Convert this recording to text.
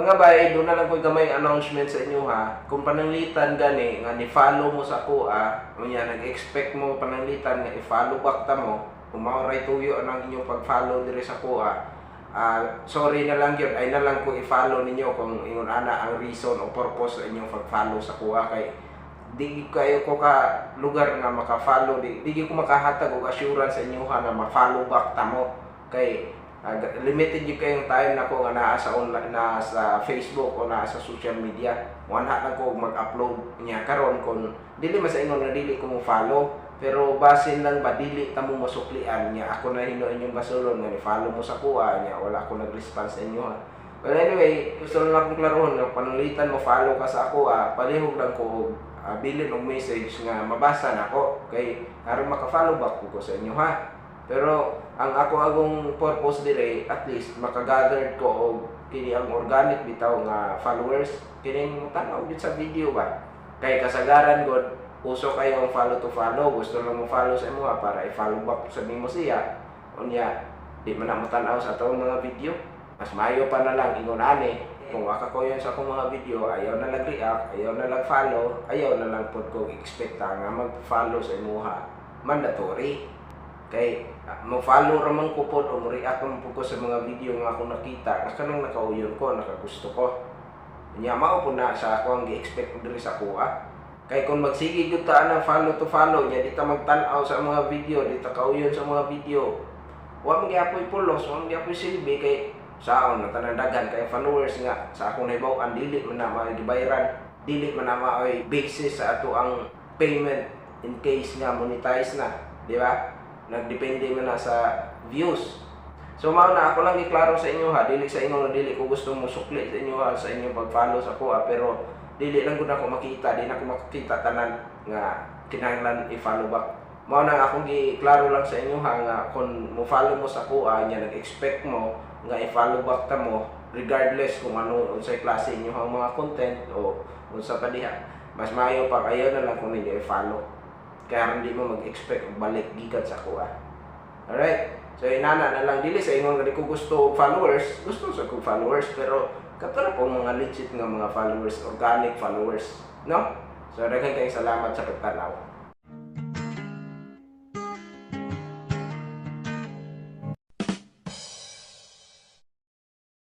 Mga bay, doon na lang ko gamay announcement sa inyo ha. Kung pananglitan gani nga ni follow mo sa kuha, unya nag-expect mo pananglitan nga i-follow back ta mo, kung maoray tuyo ang inyong pag-follow diri sa kuha. Ah, sorry na lang yun, ay na lang ko i-follow ninyo kung ingon ana ang reason o purpose sa inyong pag-follow sa kuha kay di kayo ko ka lugar nga maka-follow. Di, di ko makahatag og assurance sa inyo ha na ma-follow back ta mo. Kay ah, limited yung kayong time na ko nga naa sa online na sa Facebook o naa sa social media. Wala lang ko mag-upload niya. Karon kung dili man sa ingon nga dili ko mo follow pero basin lang ba dili ta mo masuklian niya? Ako na hino inyong basulon nga ni-follow mo sa kuha niya. Wala ako nag-response inyo ha. But anyway, gusto lang akong klarohon nga panulitan mo follow ka sa ako ah, palihog lang ko uh, bilin og message nga mabasa na ko kay aron maka-follow back ko, ko sa inyo ha. Pero ang ako agong purpose dire at least makagather ko og kini ang organic bitaw nga followers kining tanaw gid sa video ba. Kay kasagaran god uso kayo ang follow to follow gusto lang mo follow sa imo para i-follow back sa nimo siya. Unya di man mo tan-aw sa atong mga video. Mas mayo pa na lang ingon ani kung waka ko yun sa akong mga video ayaw na lang react ayaw na lang follow ayaw na lang pod ko expect nga mag-follow sa imuha mandatory kay ah, mo follow ra man ko pod o react man po ko sa mga video nga akong nakita. Nga kanang nakauyon ko nakagusto ko. Nya mao po na sa ako ang gi-expect diri sa kuha kay kung magsige gyud ta na follow to follow nya di ta magtan-aw sa mga video di ta kauyon sa mga video. Wa man gyapon pulos wa man gyapon silbi kay saon na tanang daghan kay followers nga sa akong nahibaw ang dili man na mao'y gibayaran dili man na mao'y basis sa ato ang payment in case nga monetize na di ba nagdepende man na sa views. So mao na ako lang giklaro sa inyo ha. Dili sa inyo dili. Ko gusto mo sukli sa inyo ha sa inyong pag-follow sa ko ha. Pero dili lang gud ako makita di na ako makita tanan nga kinahanglan i-follow back mao na akong giklaro lang sa inyo ha nga kung mo follow mo sa kuha nya nag-expect mo nga i-follow back ta mo regardless kung ano unsay klase inyo ang mga content o unsa pa diha. Mas maayo pa kayo na lang kung ninyo i-follow kaya hindi mo mag-expect balik gikan sa kuha. Alright? So inana na lang dili sa ingon di ko gusto followers. Gusto sa kong followers pero kato na po mga legit nga mga followers organic followers no? So daghan kayong salamat sa pagtanaw